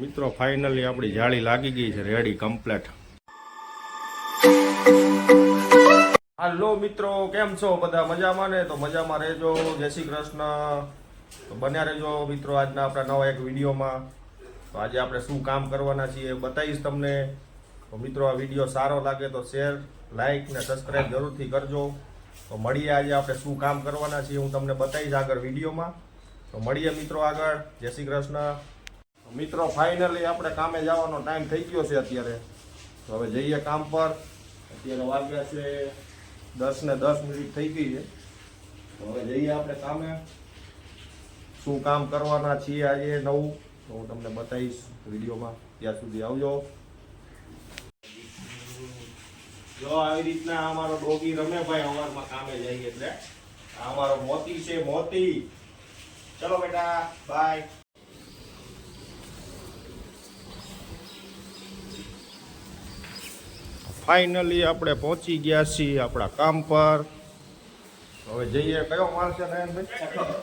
મિત્રો ફાઇનલી આપણી જાળી લાગી ગઈ છે રેડી કમ્પ્લેટ હાલો મિત્રો, કેમ છો? બધા મજામાં ને? તો મજામાં રહેજો. જય શ્રી કૃષ્ણ. તો બન્યા રહેજો મિત્રો આજના આપણા નવા એક વિડીયોમાં. તો આજે આપણે શું કામ કરવાના છીએ બતાવીશ તમને. તો મિત્રો, આ વીડિયો સારો લાગે તો શેર લાઇક ને સબસ્ક્રાઈબ જરૂરથી કરજો. તો મળીએ આજે આપણે શું કામ કરવાના છીએ હું તમને બતાવીશ આગળ વિડીયોમાં. તો મળીએ મિત્રો આગળ. જય શ્રી કૃષ્ણ. મિત્રો ફાઇનલી આપણે કામે જવાનો ટાઈમ થઈ ગયો છે અત્યારે. તો હવે જઈએ કામ પર. અત્યારે વાગ્યા છે દસ ને દસ મિનિટ થઈ ગઈ છે. તો હવે જઈએ આપણે કામે. શું કામ કરવાના છીએ આજે નવું, તો હું તમને બતાવીશ વિડીયોમાં. ત્યાં સુધી આવજો. જો આવી રીતના અમારો ડોગી રમે ભાઈ અવારમાં કામે જઈએ એટલે. અમારો મોતી છે, મોતી. ચલો બેટા બાય ફાઇનલી આપણે પહોંચી ગયા છીએ આપણા કામ પર. હવે જઈએ. કયો માલ છે નયનભાઈ?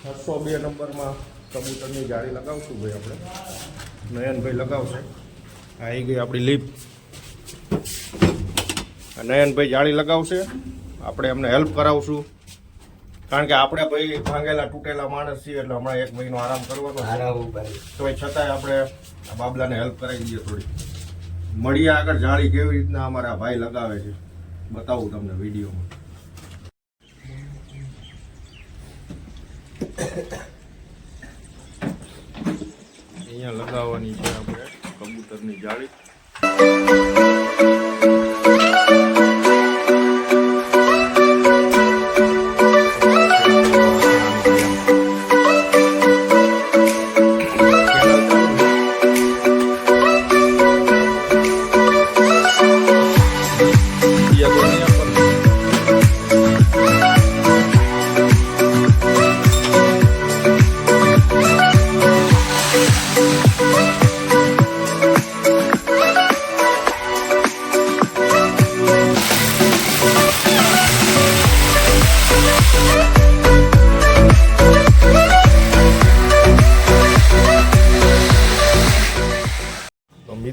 છસો બે નંબરમાં કબૂતરની જાળી લગાવશું ભાઈ આપણે. નયનભાઈ લગાવશે. આવી ગઈ આપણી લીપ. નયનભાઈ જાળી લગાવશે. આપણે એમને હેલ્પ કરાવશું. કારણ કે આપણે ભાઈ ભાંગેલા તૂટેલા માણસ છીએ એટલે હમણાં એક મહિનો આરામ કરવાનો તોય છતાંય આપણે આ બાબલાને હેલ્પ કરાવી દઈએ થોડી. મળીએ આગળ જાળી કેવી રીતના અમારા ભાઈ લગાવે છે. બતાવું તમને વિડીયોમાં. અહીંયા લગાવવાની છે આપણે કબૂતરની જાળી.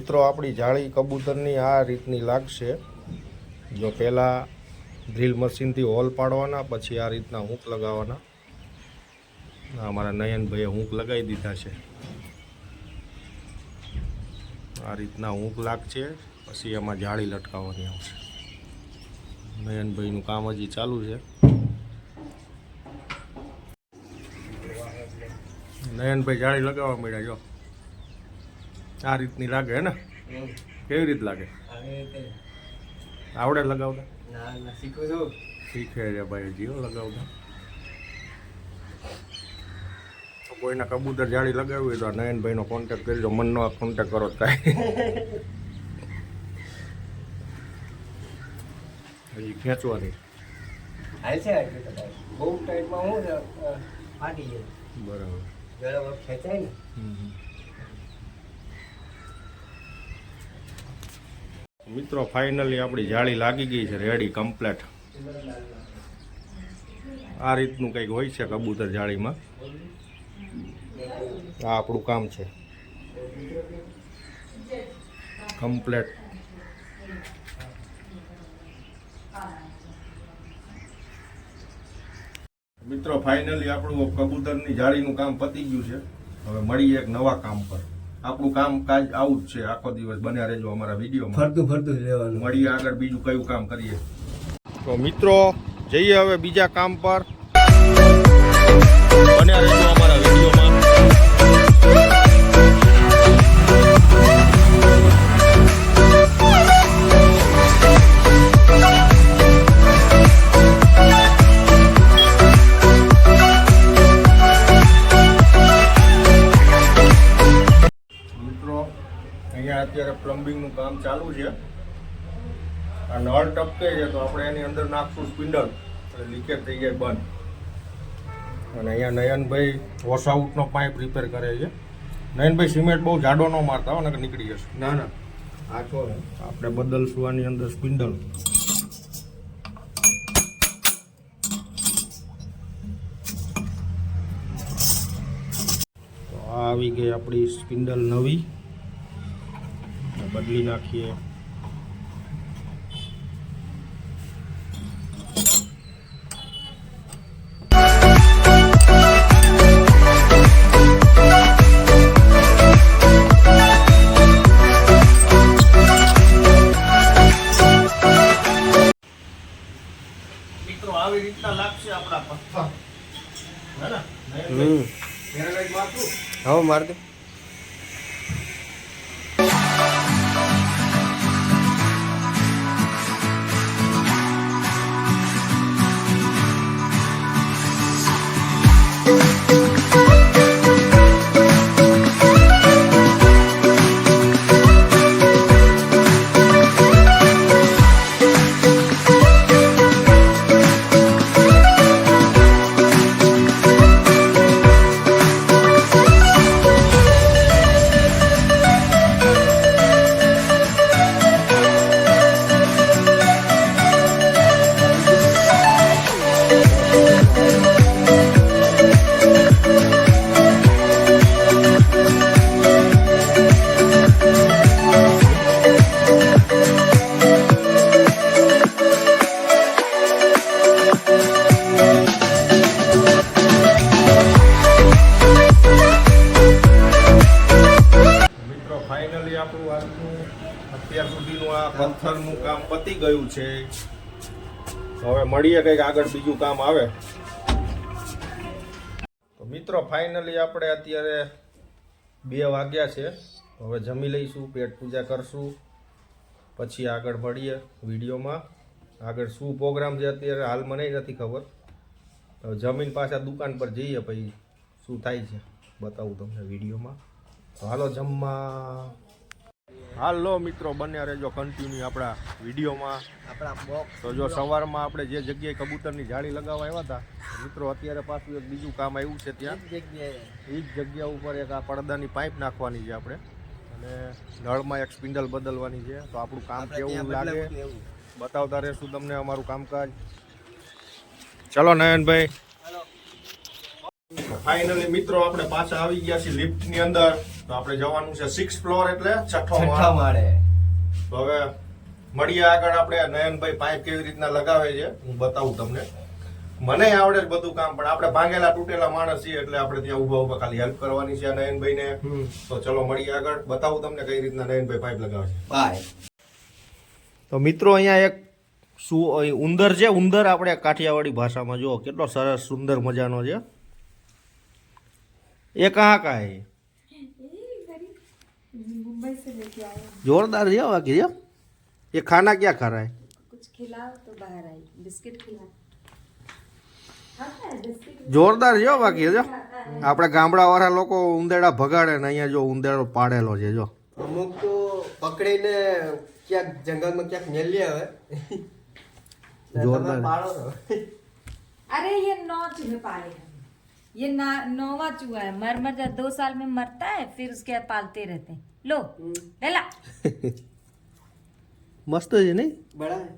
મિત્રો, આપણી જાળી કબૂતરની આ રીતની લાગશે. જો પહેલાં ડ્રીલ મશીનથી હોલ પાડવાના, પછી આ રીતના હૂંક લગાવવાના. અમારા નયનભાઈએ હૂંક લગાવી દીધા છે. આ રીતના હૂંક લાગશે, પછી એમાં જાળી લટકાવવાની આવશે. નયનભાઈનું કામ હજી ચાલુ છે. નયનભાઈ જાળી લગાવવા મળ્યા જો. આ રીતની લાગે ને? કેવી રીત લાગે? આવડે લગાવતા? શીખું છું. શીખે છે ભાઈ જીઓ લગાવતા. કોઈના કબૂતર જાળી લગાવી હોય તો નયનભાઈનો કોન્ટેક્ટ કરજો મનનો કોન્ટેક્ટ કરો થાય હજી ખેંચવાની બહુ ટાઈટમાં હું ફાટી જાય બરાબર. ખેંચાય ને? મિત્રો ફાઇનલી આપણી જાળી લાગી ગઈ છે રેડી કમ્પ્લેટ આ રીતનું કંઈક હોય છે કબૂતર જાળીમાં? આ આપણું કામ છે. કમ્પ્લેટ મિત્રો ફાઇનલી આપણું કબૂતરની જાળીનું કામ પતી ગયું છે. હવે મળીએ એક નવા કામ પર. આપણું કામ કાજ આવું જ છે. આખો દિવસ બન્યા રહેજો અમારા વિડીયોમાં. ફરતું ફરતું રહેવાનું. મળીએ આગળ બીજું કયું કામ કરીએ. તો મિત્રો જઈએ હવે બીજા કામ પર. બન્યા રહેજો અમારા વિડીયોમાં. પ્લમ્બિંગનું કામ ચાલુ છે. આ નળ ટપકે છે તો આપણે એની અંદર નાખશું સ્પિન્ડલ. એટલે લીકેજ થઈ જાય બંધ. અને અહીંયા નયનભાઈ વોશ આઉટનો પાઇપ રિપેર કરે છે. નયનભાઈ સિમેન્ટ બહુ જાડો ન મારતા હોય ને નીકળી જશે. ના ના. આઠો આપણે બદલશું આની અંદર સ્પિન્ડલ. તો આવી ગઈ આપણી સ્પિન્ડલ નવી. બદલી નાખીએ મિત્રો આવી રીતના લાગશે આપણા પથ્થર હે. ને? હમ. પેરાડાઇઝ મારશું હવે માર દે. મળીએ, કંઈક આગળ બીજું કામ આવે. તો મિત્રો ફાઇનલી આપણે અત્યારે બે વાગ્યા છે. હવે જમી લઈશું, પેટ પૂજા કરશું. પછી આગળ મળીએ વિડીયોમાં. આગળ શું પ્રોગ્રામ છે અત્યારે હાલ મને નથી ખબર. હવે જમીન પાછા દુકાન પર જઈએ પછી શું થાય છે બતાવું તમને વિડીયોમાં. તો હાલો, જમવા. હાલો મિત્રો બન્યા રહેજો કન્ટિન્યુ આપણા વિડીયોમાં. આપણા બોક્સ તો જો સવારમાં આપણે જે જગ્યાએ કબૂતરની જાળી લગાવવા આવ્યા હતા મિત્રો અત્યારે પાછું એક બીજું કામ આવ્યું છે ત્યાં. એ જ જગ્યા ઉપર એક આ પડદાની પાઇપ નાખવાની છે આપણે. અને નળમાં એક સ્પિન્ડલ બદલવાની છે. તો આપણું કામ કેવું લાગે? બતાવતા રહેશું તમને અમારું કામકાજ. ચલો નયનભાઈ ફાઇનલી મિત્રો આપણે પાછા આવી ગયા છીએ લિફ્ટની અંદર. તો આપણે જવાનું છે સિક્સ ફ્લોર એટલે છઠ્ઠો માળે. તો હવે મળીએ આગળ આપણે. નયનભાઈ પાઇપ કેવી રીતના લગાવે છે હું બતાવું તમને. મને આવડે જ બધું કામ પણ આપણે ભાંગેલા તૂટેલા માણસ છીએ એટલે આપણે ત્યાં ઊભા ઊભા ખાલી હેલ્પ કરવાની છે નયનભાઈ ને તો ચલો મળીએ આગળ. બતાવું તમને કઈ રીતના નયનભાઈ પાઇપ લગાવે છે. બાય તો મિત્રો અહીંયા એક શું ઉંદર છે. ઉંદર આપણે કાઠિયાવાડી ભાષામાં જુઓ કેટલો સરસ સુંદર મજાનો છે. ये कहाँ का है मुंबई से लेके आए जोरदार रिया हुआ गिरिया ये खाना क्या खा रहा है कुछ खिलाओ तो बाहर आई बिस्किट खिलाओ જોરદાર જો. બાકી જો આપણે ગામડાવાળા લોકો ઉંદેડા ભગાડે ને અહીંયા જો ઉંદેડો પાડેલો છે જો. અમુક તો પકડીને ક્યાંક જંગલમાં ક્યાંક મેલી આવે. જોરદાર. પાડો અરે યે નોચ પાડે. ये ना नौवा चूहा है मर मर जा दो साल में मरता है फिर उसके बाद पालते रहते हैं लो लेला મસ્ત છે નહીં बड़ा है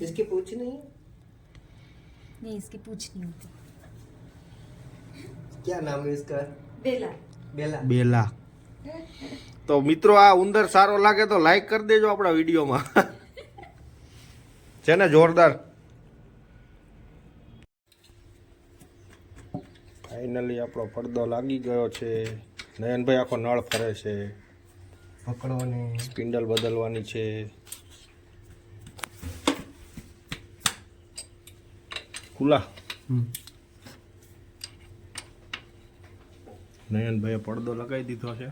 इसकी पूछ नहीं है नहीं इसकी पूछ नहीं होती क्या नाम है इसका बेला बेला બેલા તો મિત્રો આ ઉંદર સારો લાગે તો લાઈક કરી દેજો આપણા વિડીયોમાં છે ને જોરદાર ફાઇનલી આપણો પડદો લાગી ગયો છે. નયનભાઈ આખો નળ ફરે છે. પકડવાની. સ્પિન્ડલ બદલવાની છે. ખુલ્લા. નયનભાઈએ પડદો લગાવી દીધો છે.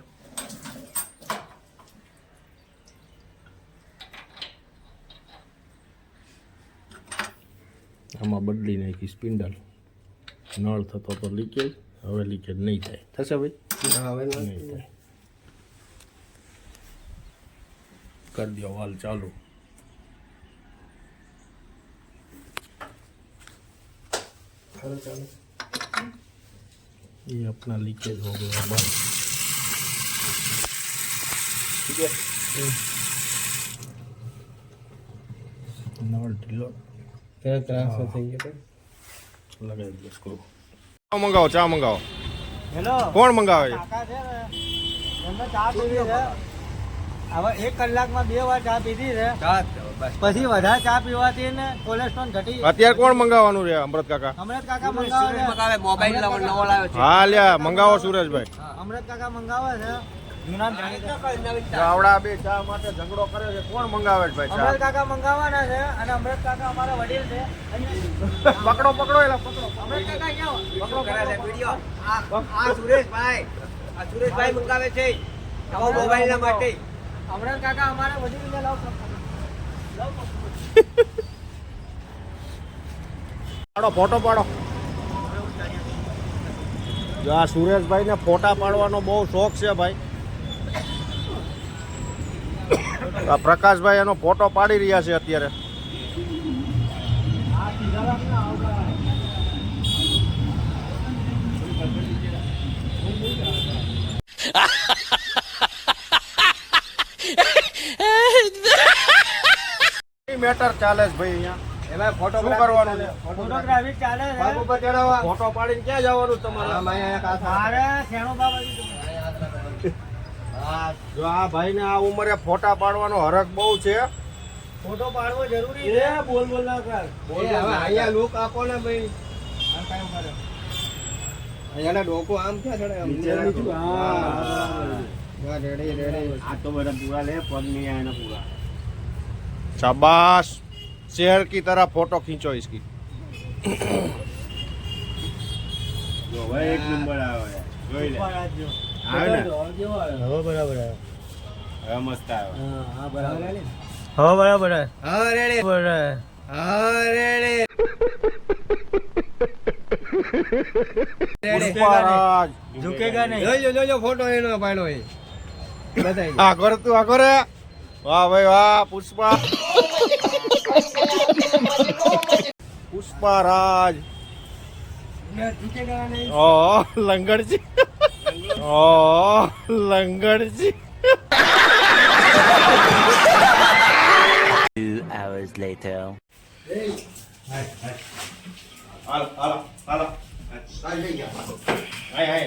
આમાં બદલી નાખી સ્પિન્ડલ. નળ થતો તો લીકેજ હવે લીકેજ નહીં થાય થશે ભાઈ હવે નહીં થાય કરી દો વાલ ચાલુ ચાલો ચાલો ये अपना लीकेज हो गया बस ठीक है नल ढीलो तेरा ट्रांसफर થઈ ગયો લગાવી દે મંગાવો ચા મંગાવો. કોણ મંગાવે? હવે એક કલાકમાં બે વાર ચા પીધી છે. પછી વધારે ચા પીવાથી ને કોલેસ્ટ્રોલ ઘટી અત્યારે કોણ મંગાવવાનું રે અમૃત કાકા? અમૃત કાકા મંગાવે મોબાઈલ નવો લાવ્યો છે. હા લ્યા મંગાવો સુરેશભાઈ. અમૃત કાકા મંગાવે છે. આવડા બે ચા માટે ઝઘડો કરે છે. કોણ મંગાવે છે ભાઈ અમર કાકા મંગાવવાના છે અને અમર કાકા અમારા વડીલ છે. પકડો પકડો એલા પકડો. અમર કાકા અહીંયા પકડો કરે છે વિડિયો આ આ સુરેશભાઈ. આ સુરેશભાઈ મંગાવે છે. નવો મોબાઈલ ના માટે. અમર કાકા અમારા વડીલ છે લાવ પાડો ફોટો પાડો. જો આ સુરેશભાઈ ને ફોટા પાડવાનો બહુ શોખ છે ભાઈ. આ પ્રકાશભાઈ એનો ફોટો પાડી રહ્યા છે અત્યારે. મેટર ચાલે છે ભાઈ અહીંયા? એમાં ફોટો શું કરવાનું છે? ફોટોગ્રાફી ચાલે છે. ફોટો પાડીને ક્યાં જવાનું તમારે? મારે શેણો બાબા હા, જો આ ભાઈ ને આ ઉંમરે ફોટા પાડવાનો હરખ બહુ છે ફોટો પાડવો જરૂરી છે બોલ બોલ ના કર એ હવે અહીંયા લુક આપો ને ભાઈ અહીંયાના ડોકો આમ ક્યાં ચડે આમ નીચે નીચું, હા. હા, રેડી રેડી આ તો બધા પૂરા લે પગ નહીં આયા પૂરા शाबाश शेर की तरह फोटो खींचो इसकी જો હવે એક નંબર આવે જોઈ લે આવે ને હવે બરાબર ફોટો એનો પાડો એ. બતાવી આગળ તું આગળ વાહ ભાઈ વાહ પુષ્પા. પુષ્પારાજ લંગડ છે ઓ લંગડજી. Two hours later. હાલ હાલ હાલ.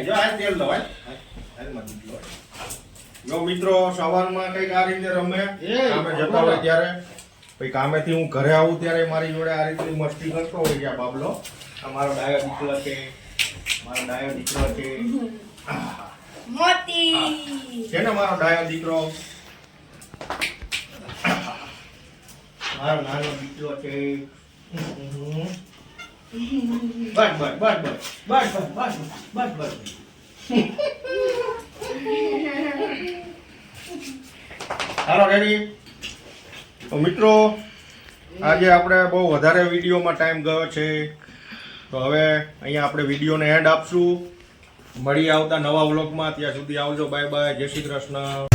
જો આ તેલ લો હાય. હાય લો મિત્રો સવારમાં કંઈક આ રીતે રમે. કામે જતા હોય ત્યારે. પછી કામેથી હું ઘરે આવું ત્યારે મારી જોડે આ રીતે મસ્તી કરતો હોય છે બાબલો. મારો ડાયો દીકરો છે. મારો ડાયો દીકરો છે. મોતી છે ને મારો ડાયો દીકરો? બસ બસ બસ બસ. બસ હાલો, રેડી? મિત્રો, આજે આપણે બહુ વધારે વિડીયોમાં ટાઈમ ગયો છે. તો હવે અહીંયા આપણે વિડીયોને એન્ડ આપશું. મળીએ આવતા નવા વ્લોગમાં. ત્યાં સુધી આવજો. Bye bye. જય શ્રી કૃષ્ણ.